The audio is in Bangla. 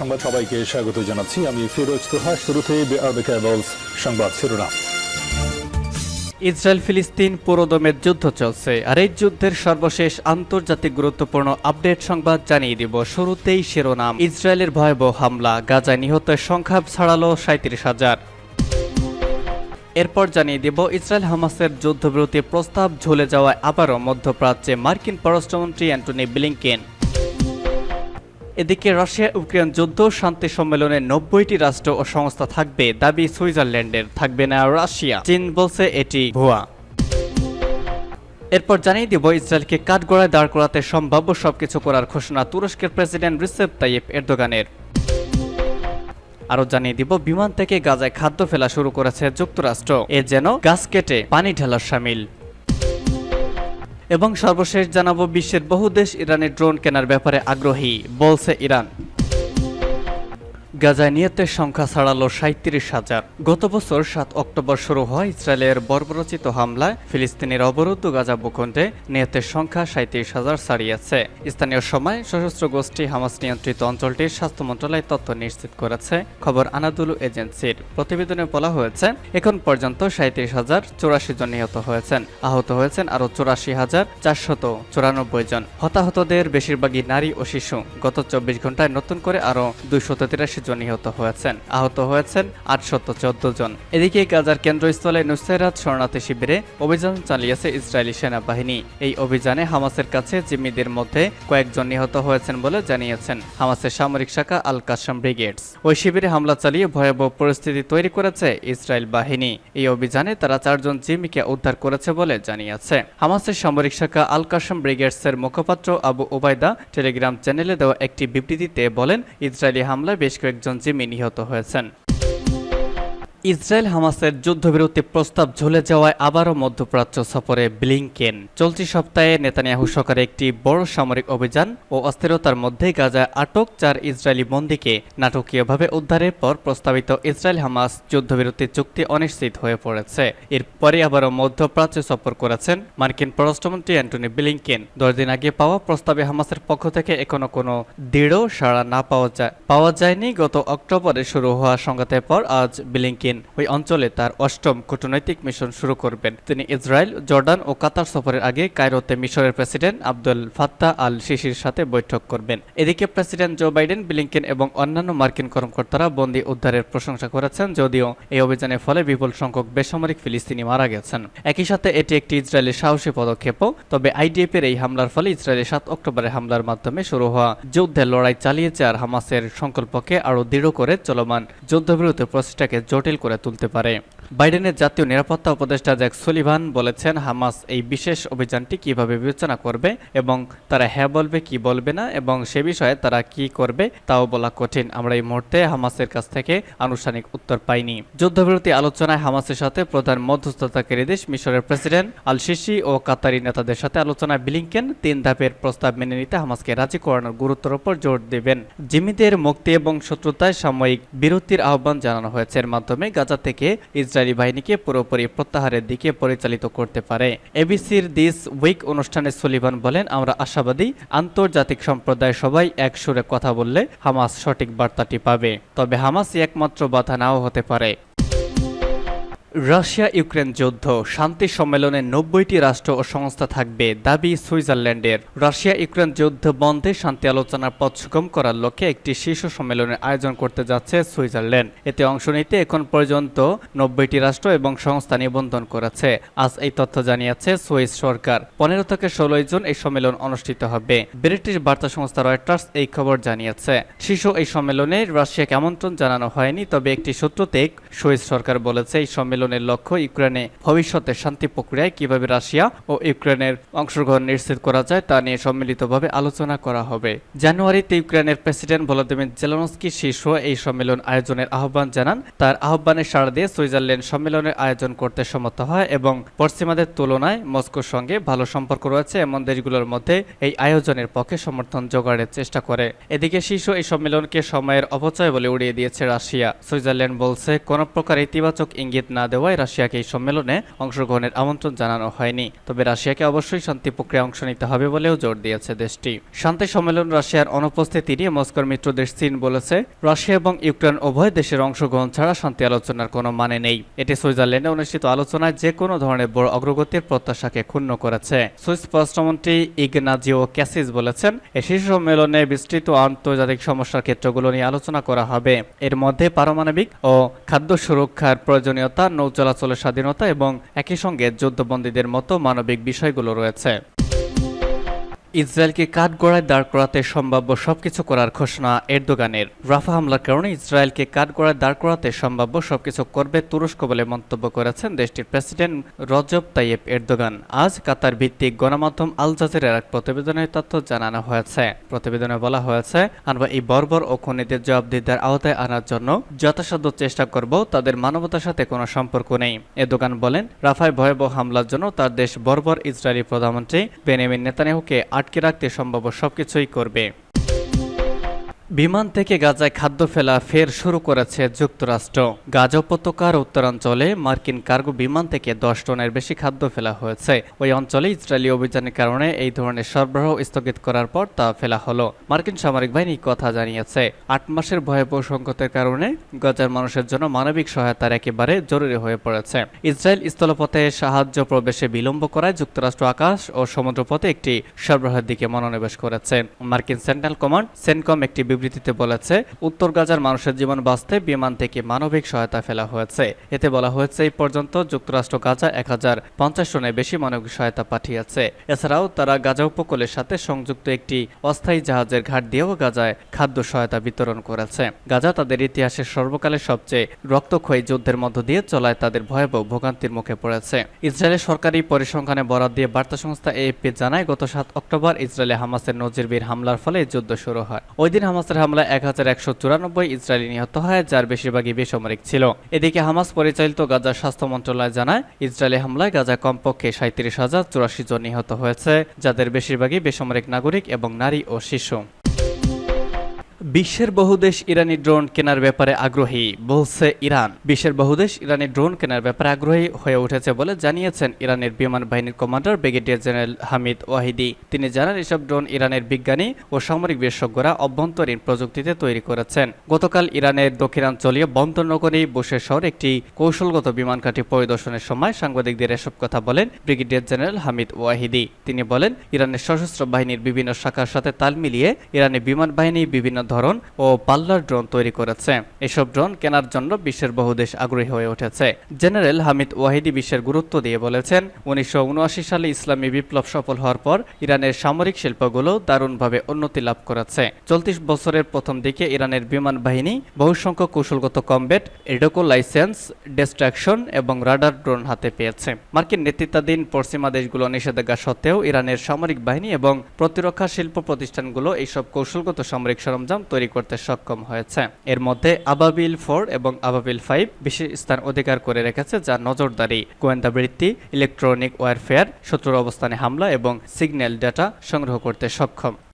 সংবাদ সবাইকে স্বাগত জানাচ্ছি। আমি ফিরোজ তোহা, শুরুতে সংবাদ শিরোনাম। ইসরায়েল ফিলিস্তিন পুরোদমের যুদ্ধ চলছে, আর এই যুদ্ধের সর্বশেষ আন্তর্জাতিক গুরুত্বপূর্ণ আপডেট সংবাদ জানিয়ে দিব শুরুতেই শিরোনাম। ইসরায়েলের ভয়াবহ হামলা, গাজায় নিহতের সংখ্যা ছাড়ালো সাঁত্রিশ হাজার। এরপর জানিয়ে দেব, ইসরায়েল হামাসের যুদ্ধবিরতি প্রস্তাব ঝুলে যাওয়ায় আবারও মধ্যপ্রাচ্যে মার্কিন পররাষ্ট্রমন্ত্রী অ্যান্টনি ব্লিংকেন। এদিকে রাশিয়া ইউক্রেন যুদ্ধ, শান্তি সম্মেলনে নব্বইটি রাষ্ট্র ও সংস্থা থাকবে, দাবি সুইজারল্যান্ডের। থাকবে না রাশিয়া। চীন বলছে এটি ভুয়া। এরপর জানিয়ে দিব, ইসরায়েলকে কাঠগড়ায় দাঁড় করাতে সম্ভাব্য সবকিছু করার ঘোষণা তুরস্কের প্রেসিডেন্ট রিসেপ তাইয়েপ এরদোগানের। আরও জানিয়ে দিব, বিমান থেকে গাজায় খাদ্য ফেলা শুরু করেছে যুক্তরাষ্ট্র। এ যেন গাছ কেটে পানি ঢালার সামিল। এবং সর্বশেষ জানাব বিশ্বের বহু দেশ ইরানের ড্রোন কেনার ব্যাপারে আগ্রহী বলছে ইরান। গাজায় নিহতের সংখ্যা ছাড়ালো সাঁত্রিশ হাজার। গত বছর সাত অক্টোবর শুরু হয় ইসরায়েলের বর্বরচিত হামলায়। ফিলিস্তিনের অবরুদ্ধ গাজা ভূখণ্ডে নিহতের সংখ্যা সাঁত্রিশ হাজার ছাড়িয়েছে। স্থানীয় সময় সশস্ত্র গোষ্ঠী হামাস নিয়ন্ত্রিত অঞ্চলটির স্বাস্থ্য মন্ত্রণালয় তথ্য নিশ্চিত করেছে। খবর আনাদুলু এজেন্সির। প্রতিবেদনে বলা হয়েছে, এখন পর্যন্ত সাঁত্রিশ হাজার চৌরাশি জন নিহত হয়েছেন। আহত হয়েছেন আরও চৌরাশি হাজার চারশত চুরানব্বই জন। হতাহতদের বেশিরভাগই নারী ও শিশু। গত চব্বিশ ঘন্টায় নতুন করে আরও দুইশত তিরাশি জন নিহত হয়েছেন। আহত হয়েছেন আটশত চোদ্দ জন। এদিকে গাজার কেন্দ্রস্থলে নুসেরাত শরণার্থী শিবিরে অভিযান চালিয়েছে ইসরায়েলি সেনাবাহিনী। এই অভিযানে হামাসের কাছে জিম্মিদের মধ্যে কয়েকজন নিহত হয়েছেন বলে জানিয়েছেন হামাসের সামরিক শাখা আল কাসাম ব্রিগেডস। ওই শিবিরে হামলা চালিয়ে ভয়াবহ পরিস্থিতি তৈরি করেছে ইসরায়েল বাহিনী। এই অভিযানে তারা চারজন জিম্মিকে উদ্ধার করেছে বলে জানিয়েছে। হামাসের সামরিক শাখা আল কাসাম ব্রিগেডসের মুখপাত্র আবু ওবায়দা টেলিগ্রাম চ্যানেলে দেওয়া একটি বিবৃতিতে বলেন, ইসরায়েলি হামলায় বেশ কয়েকজন জিম্মি নিহত হয়েছেন। ইসরায়েল হামাসের যুদ্ধবিরতি প্রস্তাব ঝুলে যাওয়ায় আবারও মধ্যপ্রাচ্য সফরে ব্লিংকেন। চলতি সপ্তাহে নেতানিয়াহু সরকারের একটি বড় সামরিক অভিযান ও অস্থিরতার মধ্যে গাজায় আটক চার ইসরায়েলি বন্দীকে নাটকীয়ভাবে উদ্ধারের পর প্রস্তাবিত ইসরায়েল হামাস যুদ্ধবিরতি চুক্তি অনিশ্চিত হয়ে পড়েছে। এরপরে আবারও মধ্যপ্রাচ্য সফর করেছেন মার্কিন পররাষ্ট্রমন্ত্রী অ্যান্টনি ব্লিংকেন। দশ দিন আগে পাওয়া প্রস্তাবে হামাসের পক্ষ থেকে এখনও কোনো দৃঢ় সাড়া না পাওয়া যায় পাওয়া যায়নি। গত অক্টোবরে শুরু হওয়া সংঘাতের পর আজ ব্লিংকেন ওই অঞ্চলে তার অষ্টম কূটনৈতিক মিশন শুরু করবেন। তিনি ইসরায়েল, জর্ডান ও কাতার সফরের আগে কায়রোতে মিশরের প্রেসিডেন্ট আব্দুল ফাত্তাহ আল সিসির সাথে বৈঠক করবেন। এদিকে প্রেসিডেন্ট জো বাইডেন, ব্লিংকেন এবং অন্যান্য মার্কিন কর্মকর্তারা বন্দী উদ্ধারের প্রশংসা করেছেন, যদিও এই অভিযানের ফলে বিপুল সংখ্যক বেসামরিক ফিলিস্তিনি মারা গেছেন। একই সাথে এটি একটি ইসরায়েলের সাহসী পদক্ষেপও, তবে আইডিএফ এর এই হামলার ফলে ইসরায়েলের সাত অক্টোবরের হামলার মাধ্যমে শুরু হওয়া যুদ্ধের লড়াই চালিয়েছে আর হামাসের সংকল্পকে আরও দৃঢ় করে চলমান যুদ্ধবিরতি প্রচেষ্টাকে জটিল করে তুলতে পারে। বাইডেনের জাতীয় নিরাপত্তা উপদেষ্টা জ্যাক সুলিভান বলেছেন, হামাস এই বিশেষ অভিযানটি কীভাবে বিবেচনা করবে এবং তারা হ্যাঁ বলবে, কি বলবে না, এবং সে বিষয়ে তারা কি করবে তাও বলা কঠিন। আমরা এই মুহূর্তে হামাসের কাছ থেকে আনুষ্ঠানিক উত্তর পাইনি। যুদ্ধবিরতি আলোচনায় হামাসের সাথে প্রধান মধ্যস্থতাকারী দেশ মিশরের প্রেসিডেন্ট আল সিসি ও কাতারি নেতাদের সাথে আলোচনায় বিলিংকেন তিন ধাপের প্রস্তাব মেনে নিতে হামাসকে রাজি করানোর গুরুত্বের উপর জোর দেবেন। জিমিদের মুক্তি এবং শত্রুতায় সাময়িক বিরতির আহ্বান জানানো হয়েছে। এর মাধ্যমে গাজা থেকে ইসরায়েলি বাহিনীকে পুরোপুরি প্রত্যাহারের দিকে পরিচালিত করতে পারে। এবিসির দিস উইক অনুষ্ঠানে সুলিভান বলেন, আমরা আশাবাদী আন্তর্জাতিক সম্প্রদায় সবাই এক সুরে কথা বললে হামাস সঠিক বার্তাটি পাবে। তবে হামাসই একমাত্র বাধা নাও হতে পারে। রাশিয়া ইউক্রেন যুদ্ধ, শান্তি সম্মেলনে নব্বইটি রাষ্ট্র ও সংস্থা থাকবে, দাবি সুইজারল্যান্ডের। রাশিয়া ইউক্রেন যুদ্ধ বন্ধে শান্তি আলোচনার পথ সুগম করার লক্ষ্যে একটি শীর্ষ সম্মেলনের আয়োজন করতে যাচ্ছে সুইজারল্যান্ড। এতে অংশ নিতে এখন পর্যন্ত নব্বইটি রাষ্ট্র এবং সংস্থা নিবন্ধন করেছে। আজ এই তথ্য জানিয়েছে সুইস সরকার। পনেরো থেকে ষোলোই জুন এই সম্মেলন অনুষ্ঠিত হবে, ব্রিটিশ বার্তা সংস্থা রয়টার্স এই খবর জানিয়েছে। শীর্ষ এই সম্মেলনে রাশিয়াকে আমন্ত্রণ জানানো হয়নি, তবে একটি সূত্রতে সুইস সরকার বলেছে, এই সম্মেলন সম্মেলনের লক্ষ্য ইউক্রেনে ভবিষ্যতে শান্তি প্রক্রিয়ায় কীভাবে রাশিয়া ও ইউক্রেনের অংশগ্রহণ নিশ্চিত করা যায় তা নিয়ে সম্মিলিতভাবে আলোচনা করা হবে। জানুয়ারিতে ইউক্রেনের প্রেসিডেন্ট ভলোদিমির জেলানস্কি শীর্ষ এই সম্মেলন আয়োজনের আহ্বান জানান। তার আহ্বানে সাড়া দিয়ে সুইজারল্যান্ড সম্মেলনের আয়োজন করতে সম্মত হয় এবং পশ্চিমাদের তুলনায় মস্কোর সঙ্গে ভালো সম্পর্ক রয়েছে এমন দেশগুলোর মধ্যে এই আয়োজনের পক্ষে সমর্থন জোগাড়ের চেষ্টা করে। এদিকে শীর্ষ এই সম্মেলনকে সময়ের অপচয় বলে উড়িয়ে দিয়েছে রাশিয়া। সুইজারল্যান্ড বলছে, কোনো প্রকার ইতিবাচক ইঙ্গিত না দেওয়ায় রাশিয়াকে এই সম্মেলনে অংশগ্রহণের আমন্ত্রণ জানানো হয়নি। তবে রাশিয়াকে অবশ্যই শান্তি প্রক্রিয়া অংশ নিতে হবে বলেও জোর দিয়েছে দেশটি। শান্তি সম্মেলন রাশিয়ার অনুপস্থিতি নিয়ে মস্কোর মিত্র দেশ চীন বলেছে, রাশিয়া এবং ইউক্রেন উভয় দেশের অংশগ্রহণ ছাড়া শান্তি আলোচনার কোনো মানে নেই। এটি সুইজারল্যান্ডে অনুষ্ঠিত আলোচনায় যে কোনো ধরনের বড় অগ্রগতির প্রত্যাশাকে ক্ষুণ্ণ করেছে। সুইস পররাষ্ট্রমন্ত্রী ইগনাজিও ক্যাসিস বলেছেন এই শীর্ষ সম্মেলনে বিস্তৃত আন্তর্জাতিক সমস্যার ক্ষেত্রগুলো নিয়ে আলোচনা করা হবে। এর মধ্যে পারমাণবিক ও খাদ্য সুরক্ষার প্রয়োজনীয়তা নৌ চলাচলের স্বাধীনতা এবং একই সঙ্গে যুদ্ধবন্দীদের মতো মানবিক বিষয়গুলো রয়েছে। ইসরায়েলকে কাঠগড়ায় দাঁড় করাতে সম্ভাব্য সবকিছু করার ঘোষণা এরদোগানের। রাফা হামলার কারণে ইসরায়েলকে কাঠগড়ায় দাঁড় করাতে সম্ভাব্য সবকিছু করবে তুরস্ক বলে মন্তব্য করেছেন দেশটির প্রেসিডেন্ট রজব তাইয়েব এরদোগান। আজ কাতার ভিত্তিক গণমাধ্যম আল জাজিরার এক প্রতিবেদনের তথ্য জানানো হয়েছে। প্রতিবেদনে বলা হয়েছে, আমরা এই বর্বর ও খুনিদের জবাবদিহিতার আওতায় আনার জন্য যথাসাধ্য চেষ্টা করব, তাদের মানবতার সাথে কোনো সম্পর্ক নেই। এরদোগান বলেন, রাফায় ভয়াবহ হামলার জন্য তার দেশ বর্বর ইসরায়েলি প্রধানমন্ত্রী বেনিয়ামিন নেতানিয়াহুকে আটকে রাখতে সম্ভব সবকিছুই করবে। বিমান থেকে গাজায় খাদ্য ফেলা ফের শুরু করেছে যুক্তরাষ্ট্র। গাজা উপত্যকার উত্তরাঞ্চলে মার্কিন কার্গো বিমান থেকে দশ টনের বেশি খাদ্য ফেলা হয়েছে। ওই অঞ্চলে ইসরায়েলি অভিযানের কারণে এই ধরনের সরবরাহ স্থগিত করার পর তা ফেলা হলো। মার্কিন সামরিক বাহিনী কথা জানিয়েছে। আট মাসের ভয়াবহ সংকটের কারণে গাজার মানুষের জন্য মানবিক সহায়তার একেবারে জরুরি হয়ে পড়েছে। ইসরায়েল স্থলপথে সাহায্য প্রবেশে বিলম্ব করায় যুক্তরাষ্ট্র আকাশ ও সমুদ্রপথে একটি সরবরাহের দিকে মনোনিবেশ করেছে। মার্কিন সেন্ট্রাল কমান্ড, সেনকম একটি বিবৃতিতে বলেছে, উত্তর গাজার মানুষের জীবন বাঁচতে বিমান থেকে মানবিক সহায়তা ফেলা হয়েছে। এতে বলা হয়েছে, এই পর্যন্ত যুক্তরাষ্ট্র গাজা এক হাজার পঞ্চাশ টনের বেশি মানবিক সহায়তা পাঠিয়েছে। এছাড়াও তারা গাজা উপকূলের সাথে সংযুক্ত একটি অস্থায়ী জাহাজের ঘাট দিয়েও গাজায় খাদ্য সহায়তা বিতরণ করেছে। গাজা তাদের ইতিহাসের সর্বকালের সবচেয়ে রক্তক্ষয়ী যুদ্ধের মধ্য দিয়ে চলায় তাদের ভয়াবহ ভোগান্তির মুখে পড়েছে। ইসরায়েলের সরকারি পরিসংখ্যানে বরাদ দিয়ে বার্তা সংস্থা এএফপি জানায়, গত সাত অক্টোবর ইসরায়েলে হামাসের নজিরবির হামলার ফলে যুদ্ধ শুরু হয়। ওই দিন হামাসের হামলায় এক হাজার একশো চুরানব্বই ইসরায়েলি নিহত হয়, যার বেশিরভাগই বেসামরিক ছিল। এদিকে হামাস পরিচালিত গাজার স্বাস্থ্য মন্ত্রণালয় জানায়, ইসরায়েলি হামলায় গাজা কমপক্ষে সাঁত্রিশ হাজার চুরাশি জন নিহত হয়েছে, যাদের বেশিরভাগই বেসামরিক নাগরিক এবং নারী ও শিশু। বিশ্বের বহু দেশ ইরানি ড্রোন কেনার ব্যাপারে আগ্রহী, বলছে ইরান। বিশ্বের বহু দেশ ইরানি ড্রোন কেনার ব্যাপারে আগ্রহী হয়ে উঠেছে বলে জানিয়েছেন ইরানের বিমান বাহিনীর commander brigadier general Hamid Vahidi. তিনি জানান, এসব ড্রোন ইরানের বিজ্ঞানী ও সামরিক বিশেষজ্ঞরা অভ্যন্তরীণ প্রযুক্তিতে তৈরি করেছেন। গতকাল ইরানের দক্ষিণাঞ্চলীয় বন্দর নগরী বুশের শহর একটি কৌশলগত বিমান ঘাঁটি পরিদর্শনের সময় সাংবাদিকদের এসব কথা বলেন ব্রিগেডিয়ার জেনারেল হামিদ ওয়াহিদি। তিনি বলেন, ইরানের সশস্ত্র বাহিনীর বিভিন্ন শাখার সাথে তাল মিলিয়ে ইরানের বিমান বাহিনী বিভিন্ন ধরন ও পাল্লার ড্রোন তৈরি করেছে। এসব ড্রোন কেনার জন্য বিশ্বের বহু দেশ আগ্রহী হয়ে উঠেছে। জেনারেল হামিদ ওয়াহিদি বিশ্বের গুরুত্ব দিয়ে বলেছেন, উনিশশো সালে ইসলামী বিপ্লব সফল হওয়ার পর ইরানের সামরিক শিল্পগুলো দারুণভাবে উন্নতি লাভ করেছে। চলতিশ বছরের প্রথম দিকে ইরানের বিমান বাহিনী বহু সংখ্যক কৌশলগত কমব্যাট, এডোকো লাইসেন্স, ডিস্ট্রাকশন এবং রাডার ড্রোন হাতে পেয়েছে। মার্কিন নেতৃত্বাধীন পশ্চিমা দেশগুলো নিষেধাজ্ঞা সত্ত্বেও ইরানের সামরিক বাহিনী এবং প্রতিরক্ষা শিল্প প্রতিষ্ঠানগুলো এইসব কৌশলগত সামরিক সরঞ্জাম তৈরি করতে সক্ষম হয়েছে। এর মধ্যে আবাবিল ফোর এবং আবাবিল ফাইভ বিশেষ স্থান অধিকার করে রেখেছে যা নজরদারি, গোয়েন্দা বৃত্তি, ইলেকট্রনিক ওয়ারফেয়ার, শত্রুর অবস্থানে হামলা এবং সিগন্যাল ডেটা সংগ্রহ করতে সক্ষম।